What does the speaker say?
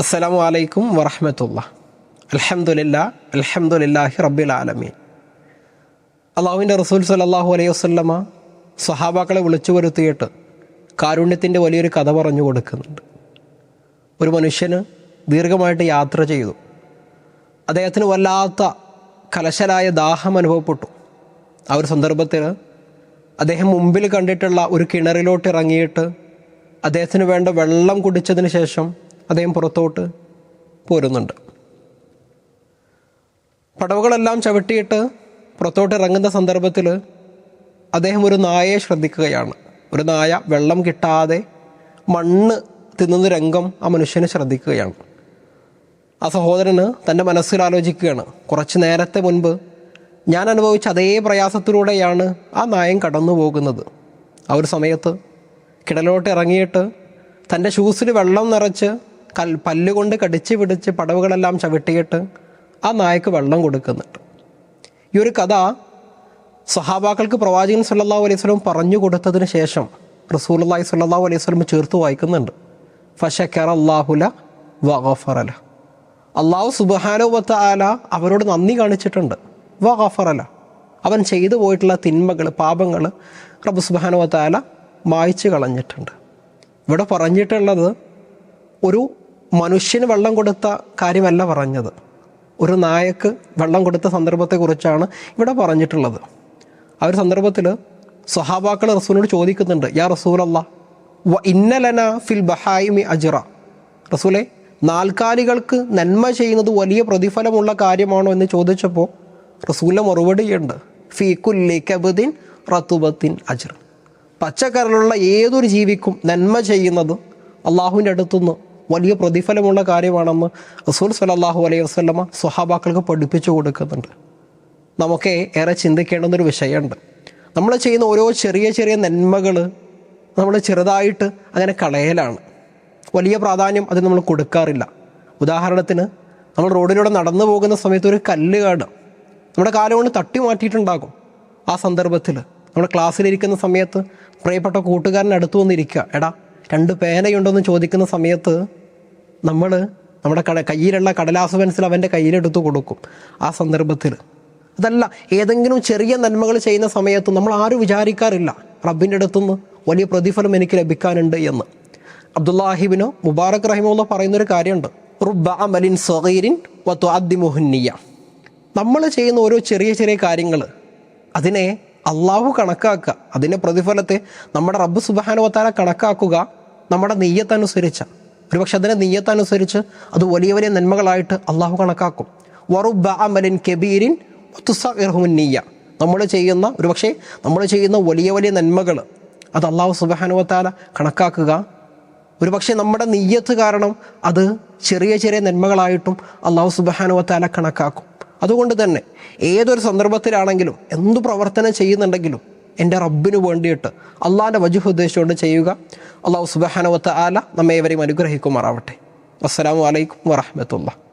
അസ്സലാമു അലൈക്കും വറഹമത്തുള്ള. അലഹമുല്ല അലഹമുല്ലാഹി റബ്ബിൽ ആലമീൻ. അള്ളാഹുവിന്റെ റസൂൽ സലാഹു അലൈഹി വസല്ലമ സ്വഹാബാക്കളെ വിളിച്ചു വരുത്തിയിട്ട് കാരുണ്യത്തിന്റെ വലിയൊരു കഥ പറഞ്ഞു കൊടുക്കുന്നുണ്ട്. ഒരു മനുഷ്യന് ദീർഘമായിട്ട് യാത്ര ചെയ്തു. അദ്ദേഹത്തിന് വല്ലാത്ത കലശലായ ദാഹം അനുഭവപ്പെട്ടു. ആ ഒരു സന്ദർഭത്തിൽ അദ്ദേഹം മുമ്പിൽ കണ്ടിട്ടുള്ള ഒരു കിണറിലോട്ട് ഇറങ്ങിയിട്ട് അദ്ദേഹത്തിന് വേണ്ട വെള്ളം കുടിച്ചതിന് ശേഷം അദ്ദേഹം പുറത്തോട്ട് പോരുന്നുണ്ട്. പടവുകളെല്ലാം ചവിട്ടിയിട്ട് പുറത്തോട്ട് ഇറങ്ങുന്ന സന്ദർഭത്തിൽ അദ്ദേഹം ഒരു നായയെ ശ്രദ്ധിക്കുകയാണ്. ഒരു നായ വെള്ളം കിട്ടാതെ മണ്ണ് തിന്നുന്ന രംഗം ആ മനുഷ്യനെ ശ്രദ്ധിക്കുകയാണ്. ആ സഹോദരന് തന്റെ മനസ്സിൽ ആലോചിക്കുകയാണ്. കുറച്ച് നേരത്തെ മുൻപ് ഞാൻ അനുഭവിച്ച അതേ പ്രയാസത്തിലൂടെയാണ് ആ നായം കടന്നു പോകുന്നത്. ആ ഒരു സമയത്ത് കിടലോട്ട് ഇറങ്ങിയിട്ട് തന്റെ ഷൂസിൽ വെള്ളം നിറച്ച് കൽ പല്ലുകൊണ്ട് കടിച്ച് പിടിച്ച് പടവുകളെല്ലാം ചവിട്ടിയിട്ട് ആ നായക്ക് വെള്ളം കൊടുക്കുന്നുണ്ട്. ഈ ഒരു കഥ സഹാബാക്കൾക്ക് പ്രവാചകൻ സല്ലാ അലൈഹി സ്വലം പറഞ്ഞു കൊടുത്തതിന് ശേഷം റസൂലുള്ളാഹി സല്ലാ അലൈഹി സ്വലം ചേർത്ത് വായിക്കുന്നുണ്ട്. ഫഷക്കർ അള്ളാഹുല വഗഫറല അള്ളാഹു സുബഹാനുവത്ത ആല അവരോട് നന്ദി കാണിച്ചിട്ടുണ്ട്. വഗഫറല അവൻ ചെയ്തു പോയിട്ടുള്ള തിന്മകൾ പാപങ്ങൾ റബ്ബ് സുബഹാനുവത്ത ആല മായ്ച്ചു കളഞ്ഞിട്ടുണ്ട്. ഇവിടെ പറഞ്ഞിട്ടുള്ളത് ഒരു മനുഷ്യന് വെള്ളം കൊടുത്ത കാര്യമല്ല പറഞ്ഞത്. ഒരു നായക്ക് വെള്ളം കൊടുത്ത സന്ദർഭത്തെക്കുറിച്ചാണ് ഇവിടെ പറഞ്ഞിട്ടുള്ളത്. ആ ഒരു സന്ദർഭത്തിൽ സ്വഹാബാക്കൾ റസൂലിനോട് ചോദിക്കുന്നുണ്ട് യാ റസൂലല്ല വ ഇന്നലന ഫിൽ ബഹായിമി അജിറ. റസൂലെ നാൽക്കാലികൾക്ക് നന്മ ചെയ്യുന്നത് വലിയ പ്രതിഫലമുള്ള കാര്യമാണോ എന്ന് ചോദിച്ചപ്പോൾ റസൂലിന്റെ മറുപടിയുണ്ട് ഫീ കുല്ലി കബദിൻ റത്തുബത്തിൻ അജിർ പച്ചക്കറിലുള്ള ഏതൊരു ജീവിക്കും നന്മ ചെയ്യുന്നത് അള്ളാഹുവിന്റെ അടുത്തുനിന്ന് വലിയ പ്രതിഫലമുള്ള കാര്യമാണെന്ന് റസൂൽ സലാഹു അലൈഹി വസ്ലമ സ്വഹാബാക്കൾക്ക് പഠിപ്പിച്ചു കൊടുക്കുന്നുണ്ട്. നമുക്ക് ഏറെ ചിന്തിക്കേണ്ടുന്നൊരു വിഷയമുണ്ട്. നമ്മൾ ചെയ്യുന്ന ഓരോ ചെറിയ ചെറിയ നന്മകൾ നമ്മൾ ചെറുതായിട്ട് അങ്ങനെ കളയലാണ്. വലിയ പ്രാധാന്യം അത് നമ്മൾ കൊടുക്കാറില്ല. ഉദാഹരണത്തിന് നമ്മൾ റോഡിലൂടെ നടന്നു പോകുന്ന സമയത്ത് ഒരു കല്ല് കാണും നമ്മുടെ കാലം കൊണ്ട് തട്ടി മാറ്റിയിട്ടുണ്ടാകും. ആ സന്ദർഭത്തിൽ നമ്മൾ ക്ലാസ്സിലിരിക്കുന്ന സമയത്ത് പ്രിയപ്പെട്ട കൂട്ടുകാരൻ അടുത്തു വന്നിരിക്കുക. എടാ രണ്ട് പേനയുണ്ടോ എന്ന് ചോദിക്കുന്ന സമയത്ത് നമ്മൾ നമ്മുടെ കട കയ്യിലുള്ള കടലാസ് പെൻസിൽ അവന്റെ കയ്യിലെടുത്ത് കൊടുക്കും ആ സന്ദർഭത്തിൽ. അതല്ല ഏതെങ്കിലും ചെറിയ നന്മകൾ ചെയ്യുന്ന സമയത്ത് നമ്മൾ ആരും വിചാരിക്കാറില്ല റബ്ബിന്റെ അടുത്തുനിന്ന് വലിയ പ്രതിഫലം എനിക്ക് ലഭിക്കാനുണ്ട് എന്ന്. അബ്ദുല്ലാഹിബിനോ മുബാറക് റഹിമുള്ള പറയുന്നൊരു കാര്യമുണ്ട്. റുബ അമലിൻ സൊഹീരിൻ വത്വാദ്ദിമുഹുന്നിയ നമ്മൾ ചെയ്യുന്ന ഓരോ ചെറിയ ചെറിയ കാര്യങ്ങൾ അതിനെ അള്ളാഹു കണക്കാക്കുക അതിന്റെ പ്രതിഫലത്തെ നമ്മുടെ റബ്ബ് സുബാനുവത്താല കണക്കാക്കുക നമ്മുടെ നെയ്യത്തനുസരിച്ച് ഒരുപക്ഷെ അതിന്റെ നീയത്തനുസരിച്ച് അത് വലിയ വലിയ നന്മകളായിട്ട് അള്ളാഹു കണക്കാക്കും. വറുബ അമലിൻ കബീരിൻ നീയ നമ്മൾ ചെയ്യുന്ന ഒരുപക്ഷെ നമ്മൾ ചെയ്യുന്ന വലിയ വലിയ നന്മകൾ അത് അള്ളാഹു സുബാനുവത്താല കണക്കാക്കുക. ഒരുപക്ഷെ നമ്മുടെ നെയ്യത്ത് കാരണം അത് ചെറിയ ചെറിയ നന്മകളായിട്ടും അള്ളാഹു സുബാനുവത്താല കണക്കാക്കും. അതുകൊണ്ട് തന്നെ ഏതൊരു സന്ദർഭത്തിലാണെങ്കിലും എന്തു പ്രവർത്തനം ചെയ്യുന്നുണ്ടെങ്കിലും എന്റെ റബ്ബിന് വേണ്ടിയിട്ട് അള്ളാഹിന്റെ വജുഹ് ഉദ്ദേശിച്ചുകൊണ്ട് ചെയ്യുക. അള്ളാഹു സുബാനുവത്ത ആല നമ്മെ ഏവരെയും അനുഗ്രഹിക്കുമാറാവട്ടെ. അസ്സാം വലൈക്കും വറഹമത്തുള്ള